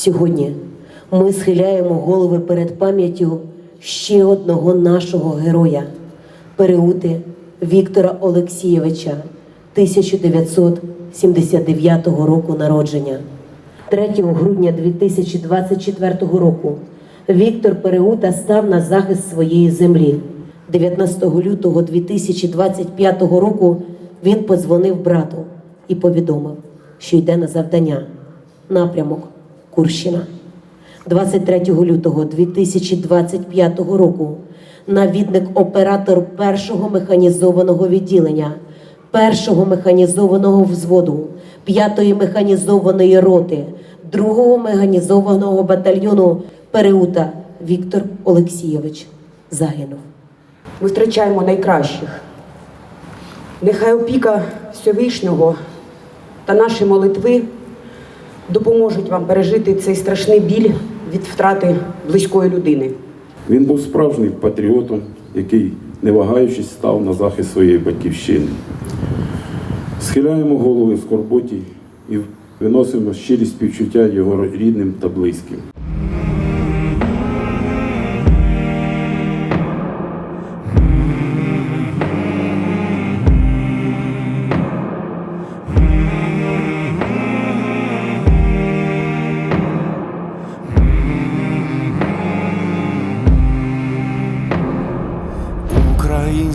Сьогодні ми схиляємо голови перед пам'яттю ще одного нашого героя Переути Віктора Олексійовича 1979 року народження. 3 грудня 2024 року Віктор Переута став на захист своєї землі. 19 лютого 2025 року він подзвонив брату і повідомив, що йде на завдання. Напрямок Курщина. 23 лютого 2025 року навідник оператор першого механізованого відділення, першого механізованого взводу, п'ятої механізованої роти, другого механізованого батальйону Переута Віктор Олексійович загинув. Ми втрачаємо найкращих. Нехай опіка Всевишнього та наші молитви допоможуть вам пережити цей страшний біль від втрати близької людини. Він був справжнім патріотом, який, не вагаючись, став на захист своєї батьківщини. Схиляємо голови в скорботі і виносимо щирі співчуття його рідним та близьким.